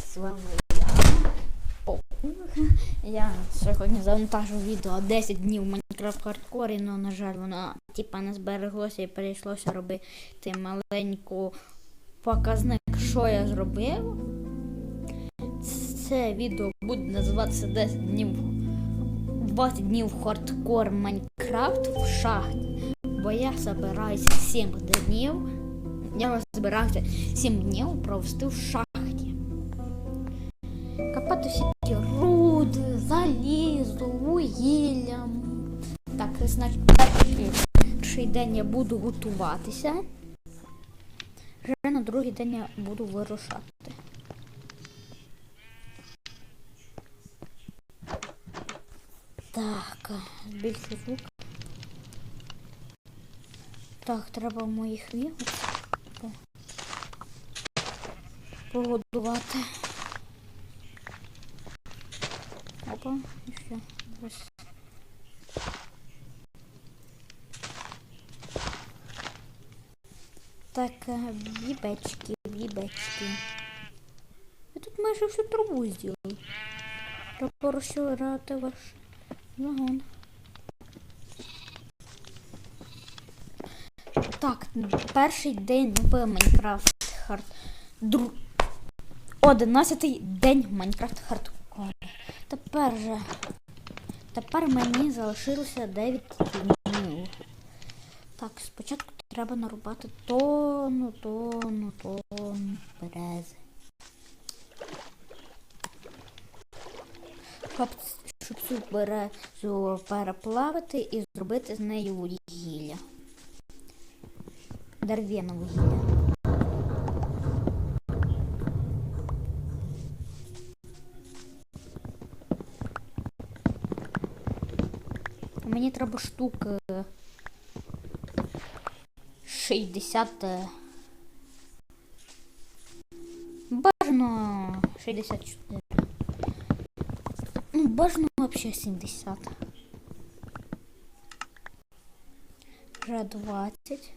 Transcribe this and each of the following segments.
з вами я. О, Я сьогодні завантажу відео 10 днів в Майнкрафт хардкорі, але, на жаль, воно типа не збереглося і прийшлося робити маленьку показник, що я зробив. Це відео буде називатися 10 днів 20 днів хардкор Майнкрафт в шахті. Бо я збираюся 7 днів. Я збирався 7 днів провести в шахті. Копати всі руди, залізо, вугілля. Так, значить, перший день я буду готуватися. Вже на другий день я буду вирушати. Так, збільшу звук. Так, треба моїх вігу погодувати. Опа, і все. Ось. Так, е, бібечки, бібечки. Ви тут майже всю трубу зробили. Треба розширяти ваш вагон. Так, перший день в Майнкрафт Хард. Дру... Одинадцятий день Майнкрафт Хардкор. Тепер же. Тепер мені залишилося 9 днів. Так, спочатку треба нарубати тону, тону, тону берези. Щоб цю березу переплавити і зробити з нею вугілля. Дерев'яне вугілля. Треба штук е, 60. е, Бажано 64. Ну, бажано вообще 70. Вже 20.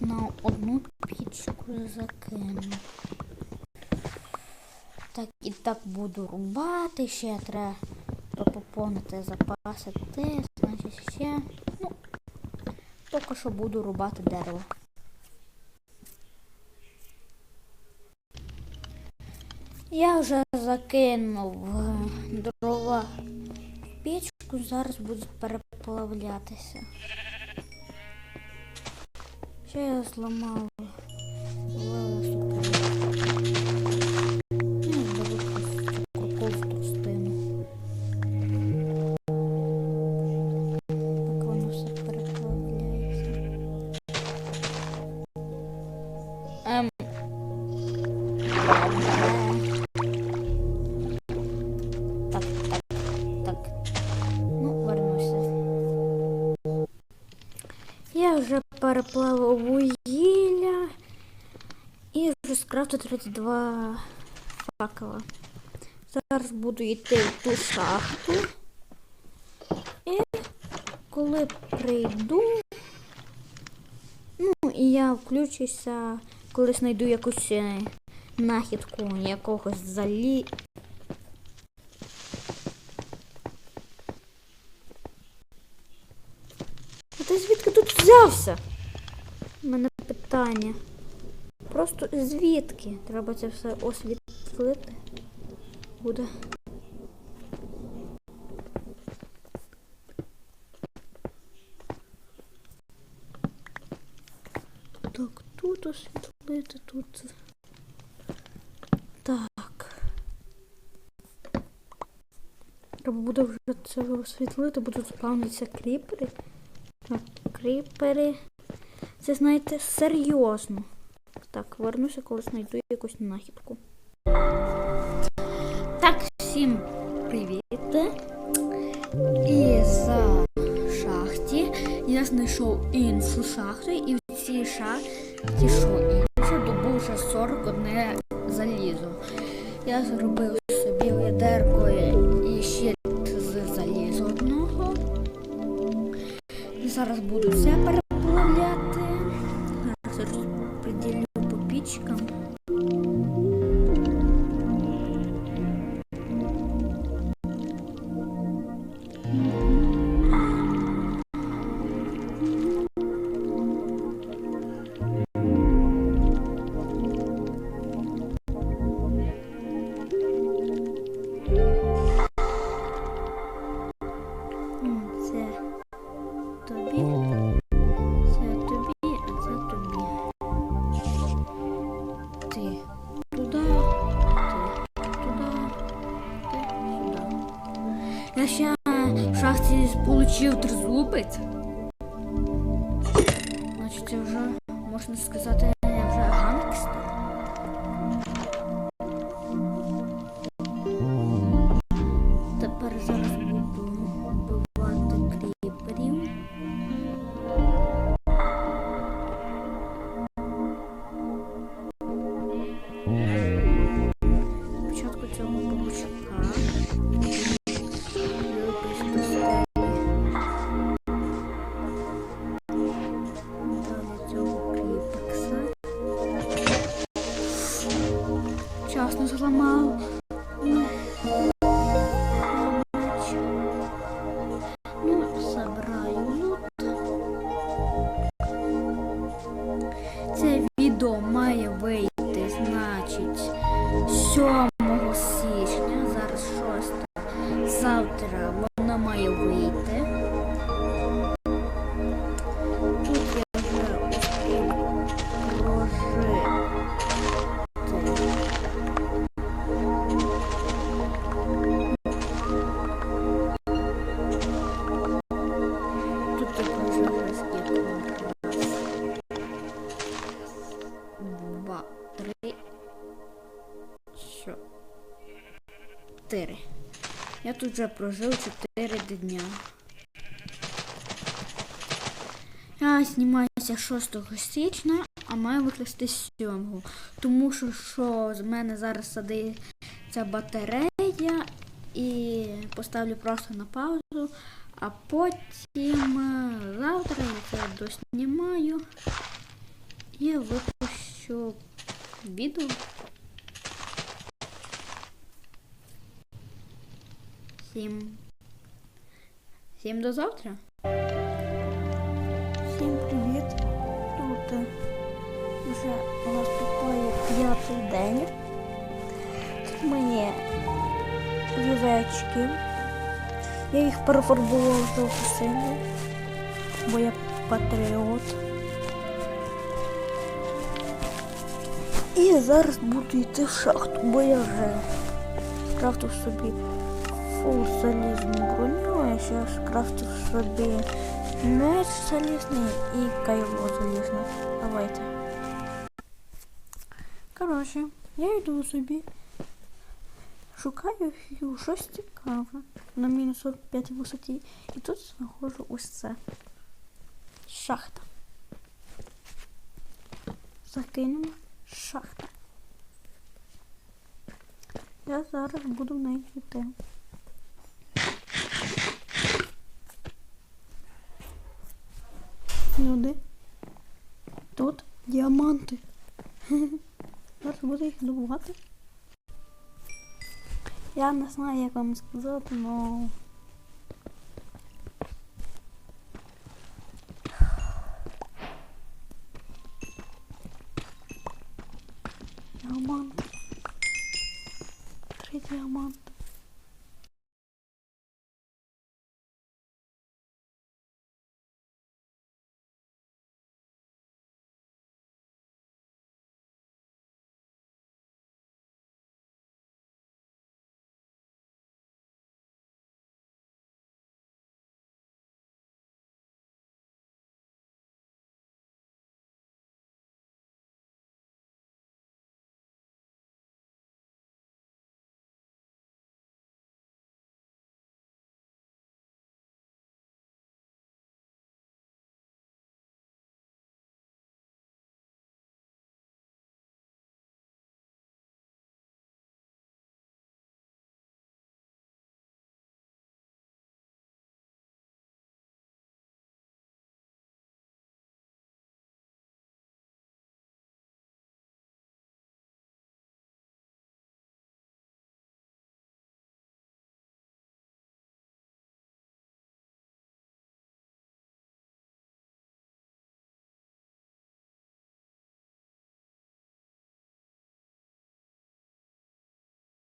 На одну пічку закину. Так, і так буду рубати, ще треба поповнити запаси те, значить ще. Ну, поки що буду рубати дерево. Я вже закинув е, дрова в печку, зараз будуть переплавлятися. Ще я зламав Вже вугілля і вже скрафтив 32 факела. Зараз буду йти в ту шахту. І коли прийду, ну і я включуся, коли знайду якусь е, нахідку якогось залі. Ти звідки тут взявся? У мене питання. Просто звідки? Треба це все освітлити. Буде. Так, тут освітлити, тут. Так. Треба буде вже це освітлити, будуть спавнитися кріпери. Так, кріпери. Це знаєте серйозно. Так, вернуся, коли знайду якусь нахідку. Так, всім привіт. І за шахті я знайшов іншу шахту, і в цій шахті, що добув вже 41 залізо. Я зробив собі ведерко і щит з залізу одного. І зараз буду все переплавляти. тобі, це тобі, а це тобі. Ти. Я сейчас в шахті получив тризубець. Значит, уже можно сказать. Вчасно зламав. Ну, забираю. Це відео має вийти, значить, 7 4. Я тут вже прожив 4 дня. Я знімаюся 6 січня, а маю викласти 7. Тому що що з мене зараз садиться батарея і поставлю просто на паузу, а потім е, завтра я це доснімаю і випущу відео. Всім. Всім до завтра. Всім привіт. Тут е, вже наступає п'ятий день. Тут мої вівечки. Я їх перефарбував в жовту бо я патріот. І зараз буду йти в шахту, бо я вже скрафтив собі фул залізну броню, я ще скрафтив собі меч залізний і кайло залізне. Давайте. Коротше, я йду собі. Шукаю щось цікаве на мінус 45 висоті. І тут знаходжу ось це. Шахта. Закинемо шахта. Я зараз буду в неї йти. люди. Тут діаманти. Зараз буду їх добувати. Я не знаю, як вам сказати, но... Діамант. Три діаманти.